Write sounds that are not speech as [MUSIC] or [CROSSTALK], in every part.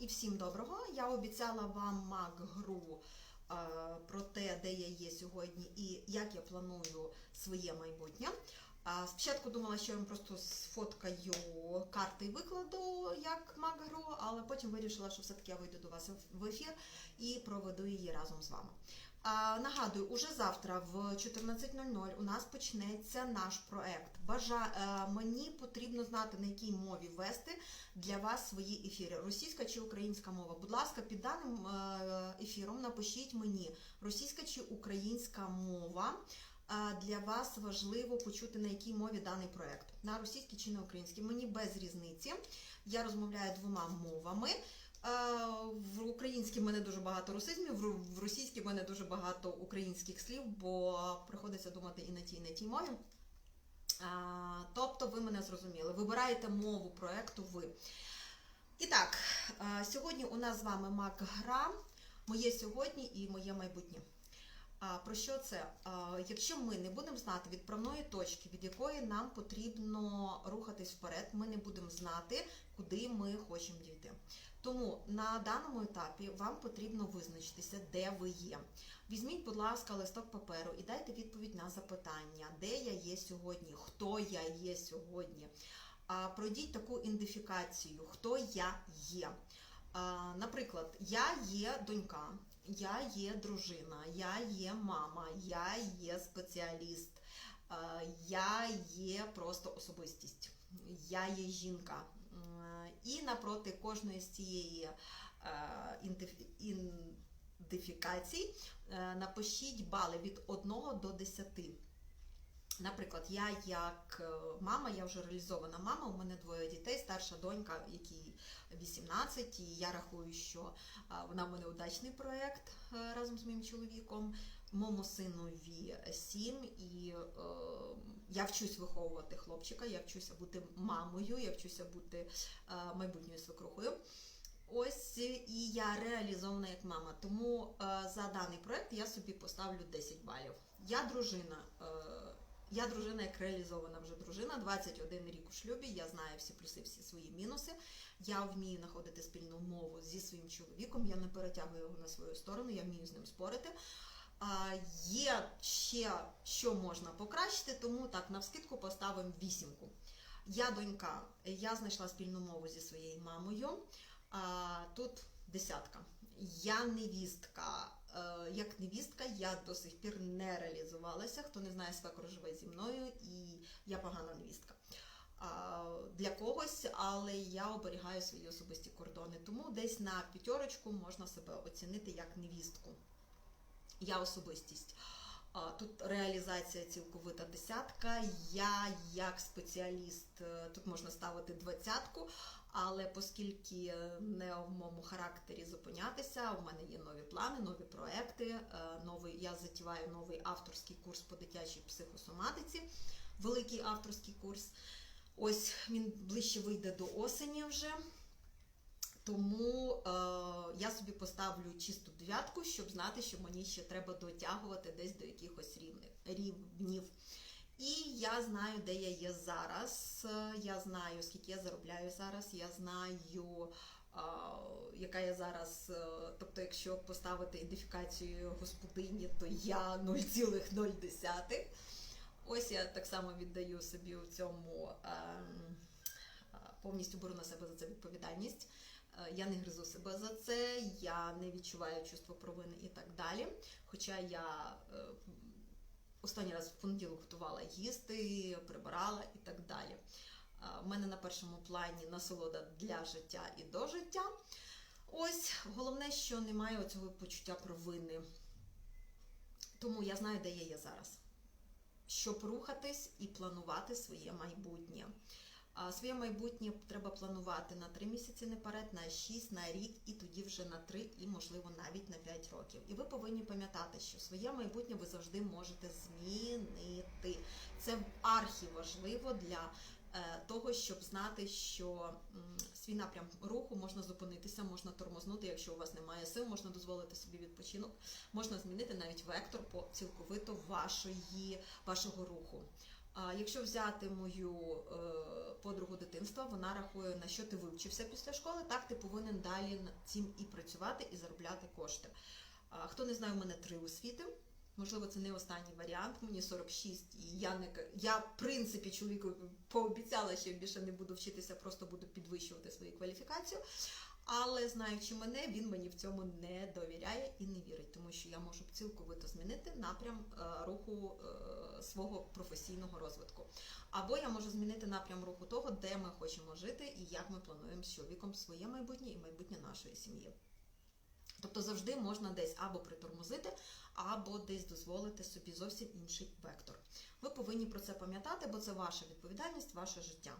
І всім доброго. Я обіцяла вам мак-гру е, про те, де я є сьогодні і як я планую своє майбутнє. Спочатку думала, що я вам просто сфоткаю карти і викладу як мак-гру, але потім вирішила, що все-таки я вийду до вас в ефір і проведу її разом з вами. Нагадую, уже завтра в 14.00 у нас почнеться наш проект. Бажа... е, Мені потрібно знати, на якій мові вести для вас свої ефіри. Російська чи українська мова. Будь ласка, під даним е, ефіром напишіть мені російська чи українська мова. Е, Для вас важливо почути, на якій мові даний проект. На російській чи на українській. Мені без різниці. Я розмовляю двома мовами. В українській в мене дуже багато русизмів, в- російській в мене дуже багато українських слів, бо приходиться думати і на тій, і на тій мові. Тобто ви мене зрозуміли. Вибираєте мову проекту ви. І так, сьогодні у нас з вами мак-гра, моє сьогодні і моє майбутнє. А, Про що це? Якщо ми не будемо знати відправної точки, від якої нам потрібно рухатись вперед, ми не будемо знати, куди ми хочемо дійти. Тому на даному етапі вам потрібно визначитися, де ви є. Візьміть, будь ласка, листок паперу і дайте відповідь на запитання, де я є сьогодні, хто я є сьогодні. Пройдіть таку ідентифікацію, хто я є. Наприклад, я є донька, я є дружина, я є мама, я є спеціаліст, я є просто особистість, я є жінка. І напроти кожної з цієї е, ідентиф- е, напишіть бали від 1 до 10. Наприклад, я як е, мама, я вже реалізована мама, у мене двоє дітей, старша донька, якій 18, і я рахую, що вона в мене удачний проєкт разом з моїм чоловіком. Моєму синові 7, і е, я вчусь виховувати хлопчика, я вчуся бути мамою, я вчуся бути е, майбутньою свекрухою. Ось і я реалізована як мама. Тому е, за даний проект я собі поставлю 10 балів. Я дружина. Е, я дружина як реалізована вже дружина, 21 рік у шлюбі. Я знаю всі плюси, всі свої мінуси. Я вмію знаходити спільну мову зі своїм чоловіком. Я не перетягую його на свою сторону, я вмію з ним спорити. Є ще що можна покращити, тому так навскидку поставимо вісімку. Я донька, я знайшла спільну мову зі своєю мамою. Тут десятка. Я невістка. Е, Як невістка, я до сих пір не реалізувалася. Хто не знає, свекор живе зі мною, і я погана невістка. Для когось, але я оберігаю свої особисті кордони. Тому десь на п'ятерочку можна себе оцінити як невістку. Я особистість. Тут реалізація цілковита десятка. Я як спеціаліст е, тут можна ставити двадцятку, але оскільки не в моєму характері зупинятися, у мене є нові плани, нові проекти. е, Новий я затіваю новий авторський курс по дитячій психосоматиці, великий авторський курс. Ось він ближче вийде до осені вже. Тому е, я собі поставлю чисту дев'ятку, щоб знати, що мені ще треба дотягувати десь до якихось рівнів. І я знаю, де я є зараз. Я знаю, скільки я заробляю зараз. Я знаю, е, яка я зараз. е, Тобто, якщо поставити ідентифікацію господині, то я 0,0. Ось я так само віддаю собі у цьому. ем, е, Повністю беру на себе за це відповідальність. Е, Я не гризу себе за це, я не відчуваю чувство провини і так далі. Хоча я е, останній раз в понеділок готувала їсти, прибирала і так далі. У мене на першому плані насолода для життя і до життя. Ось головне, що немає цього почуття провини. Тому я знаю, де я є зараз. Щоб рухатись і планувати своє майбутнє. Своє майбутнє треба планувати на 3 місяці наперед, на 6, на рік, і тоді вже на 3 і, можливо, навіть на 5 років. І ви повинні пам'ятати, що своє майбутнє ви завжди можете змінити. Це архіважливо для е, того, щоб знати, що свій напрям руху можна зупинитися, можна тормознути, якщо у вас немає сил, можна дозволити собі відпочинок, можна змінити навіть вектор по цілковито вашої, вашого руху. А якщо взяти мою е, подругу дитинства, вона рахує, на що ти вивчився після школи, так ти повинен далі над цим і працювати, і заробляти кошти. Хто не знає, у мене три освіти. Можливо, це не останній варіант. Мені 46, і я не я, в принципі, чоловіку пообіцяла, що більше не буду вчитися, просто буду підвищувати свою кваліфікацію. Але знаючи мене, він мені в цьому не довіряє і не вірить, тому що я можу цілковито змінити напрям е, руху е, свого професійного розвитку. Або я можу змінити напрям руху того, де ми хочемо жити і як ми плануємо з чоловіком своє майбутнє і майбутнє нашої сім'ї. Тобто завжди можна десь або притормозити, або десь дозволити собі зовсім інший вектор. Ви повинні про це пам'ятати, бо це ваша відповідальність, ваше життя.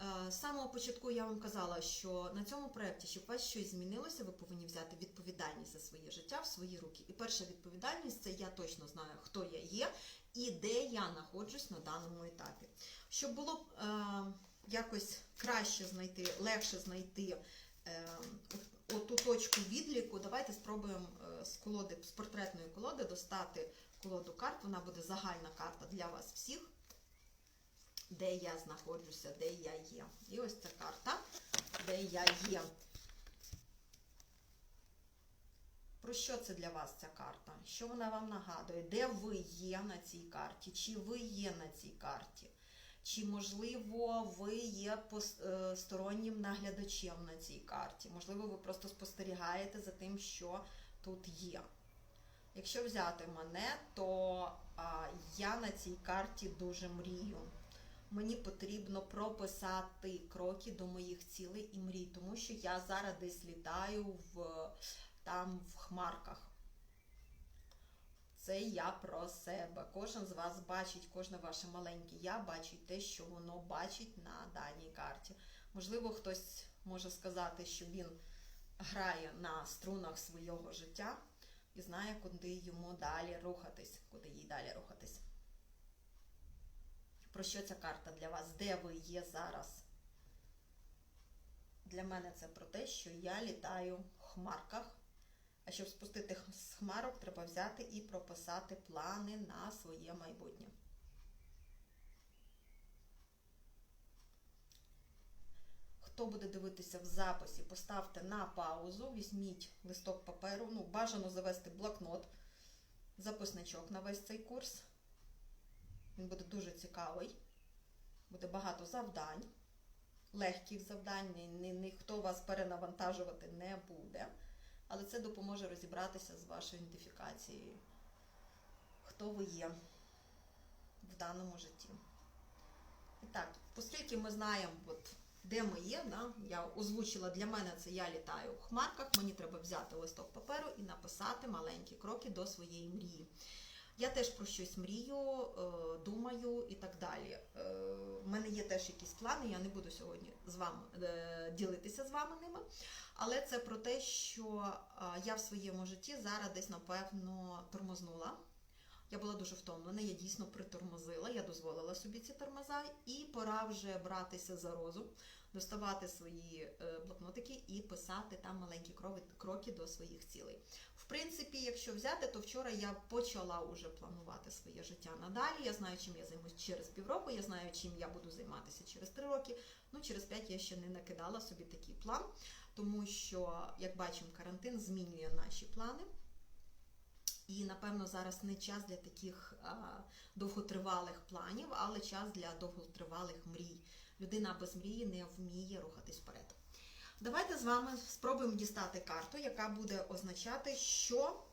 Е, З самого початку я вам казала, що на цьому проєкті, щоб у вас щось змінилося, ви повинні взяти відповідальність за своє життя в свої руки. І перша відповідальність це я точно знаю, хто я є і де я знаходжусь на даному етапі. Щоб було б е, якось краще знайти, легше знайти е, оту точку відліку, давайте спробуємо е, з колоди, з портретної колоди достати колоду карт. Вона буде загальна карта для вас всіх де я знаходжуся, де я є. І ось ця карта, де я є. Про що це для вас ця карта? Що вона вам нагадує? Де ви є на цій карті? Чи ви є на цій карті? Чи, можливо, ви є е, стороннім наглядачем на цій карті? Можливо, ви просто спостерігаєте за тим, що тут є. Якщо взяти мене, то а, я на цій карті дуже мрію мені потрібно прописати кроки до моїх цілей і мрій, тому що я зараз десь літаю в, там в хмарках. Це я про себе. Кожен з вас бачить, кожне ваше маленьке я бачить те, що воно бачить на даній карті. Можливо, хтось може сказати, що він грає на струнах свого життя і знає, куди йому далі рухатись, куди їй далі рухатись. Про що ця карта для вас? Де ви є зараз? Для мене це про те, що я літаю в хмарках. А щоб спустити з хмарок, треба взяти і прописати плани на своє майбутнє. Хто буде дивитися в записі, поставте на паузу, візьміть листок паперу, ну, бажано завести блокнот, записничок на весь цей курс. Він буде дуже цікавий. Буде багато завдань, легких завдань, ні, ні, ніхто вас перенавантажувати не буде. Але це допоможе розібратися з вашою ідентифікацією. Хто ви є в даному житті. І так, оскільки ми знаємо, от, де ми є, да, я озвучила для мене це я літаю в хмарках, мені треба взяти листок паперу і написати маленькі кроки до своєї мрії. Я теж про щось мрію, е, думаю і так далі. Е, У мене є теж якісь плани, я не буду сьогодні з вами е, ділитися з вами ними. Але це про те, що е, я в своєму житті зараз десь, напевно, тормознула. Я була дуже втомлена, я дійсно притормозила, я дозволила собі ці тормоза, і пора вже братися за розум, доставати свої е, блокнотики і писати там маленькі крови- кроки до своїх цілей. В принципі, якщо взяти, то вчора я почала вже планувати своє життя надалі. Я знаю, чим я займусь через півроку, я знаю, чим я буду займатися через три роки. Ну, через п'ять я ще не накидала собі такий план, тому що, як бачимо, карантин змінює наші плани. І, напевно, зараз не час для таких довготривалих планів, але час для довготривалих мрій. Людина без мрії не вміє рухатись вперед. Давайте з вами спробуємо дістати карту, яка буде означати, що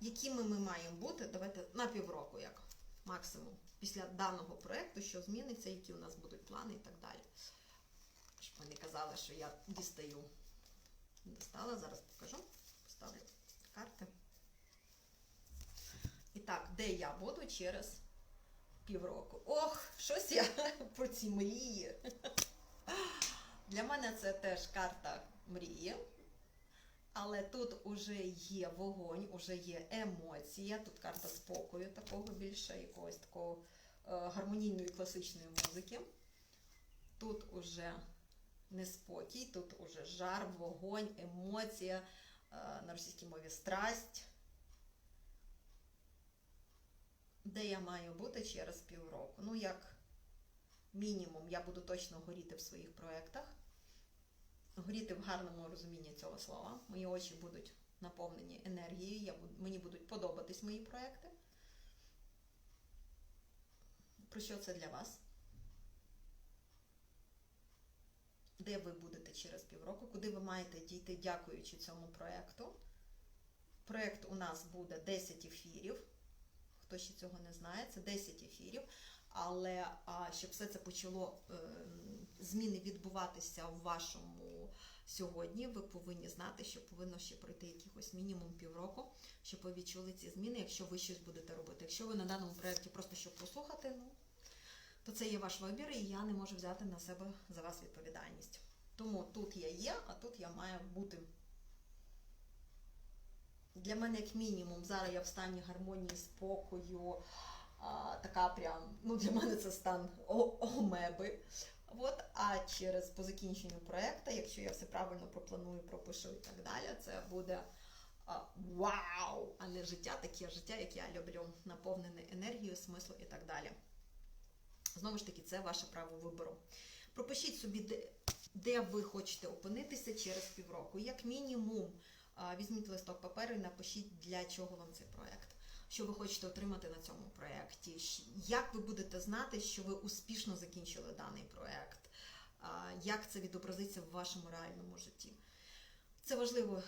якими ми маємо бути. Давайте на півроку, як максимум, після даного проєкту, що зміниться, які у нас будуть плани і так далі. Щоб ви не казали, що я дістаю. Достала, зараз покажу. Поставлю карти. І так, де я буду через півроку? Ох, щось я [LAUGHS] про ці мрії. Для мене це теж карта мрії. Але тут уже є вогонь, уже є емоція, тут карта спокою, такого більше, якогось такого е, гармонійної класичної музики. Тут уже неспокій, тут уже жар, вогонь, емоція, на російській мові страсть. де я маю бути через півроку. Ну, як мінімум, я буду точно горіти в своїх проєктах. Горіти в гарному розумінні цього слова. Мої очі будуть наповнені енергією, я мені будуть подобатись мої проекти. Про що це для вас? Де ви будете через півроку? Куди ви маєте дійти, дякуючи цьому проєкту? Проєкт у нас буде 10 ефірів. Хто ще цього не знає, це 10 ефірів. Але а, щоб все це почало е, зміни відбуватися в вашому сьогодні, ви повинні знати, що повинно ще пройти якихось мінімум півроку, щоб ви відчули ці зміни, якщо ви щось будете робити. Якщо ви на даному проєкті просто щоб послухати, ну то це є ваш вибір, і я не можу взяти на себе за вас відповідальність. Тому тут я є, а тут я маю бути. Для мене, як мінімум, зараз я в стані гармонії, спокою, а, така прям, ну для мене це стан омеби. От, а через по закінченню проекту, якщо я все правильно пропланую, пропишу і так далі, це буде а, вау! А не життя, таке життя, як я люблю, наповнене енергією, смислом і так далі. Знову ж таки, це ваше право вибору. Пропишіть собі, де, де ви хочете опинитися через півроку. Як мінімум, візьміть листок паперу і напишіть, для чого вам цей проект. Що ви хочете отримати на цьому проєкті? Як ви будете знати, що ви успішно закінчили даний проєкт? Як це відобразиться в вашому реальному житті? Це важливо,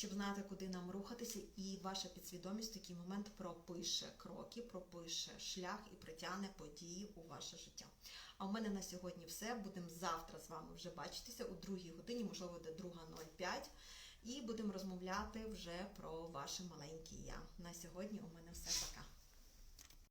щоб знати, куди нам рухатися, і ваша підсвідомість в такий момент пропише кроки, пропише шлях і притягне події у ваше життя. А у мене на сьогодні все. Будемо завтра з вами вже бачитися у другій годині, можливо, буде друга 05. І будемо розмовляти вже про ваше маленьке я. На сьогодні у мене все пока.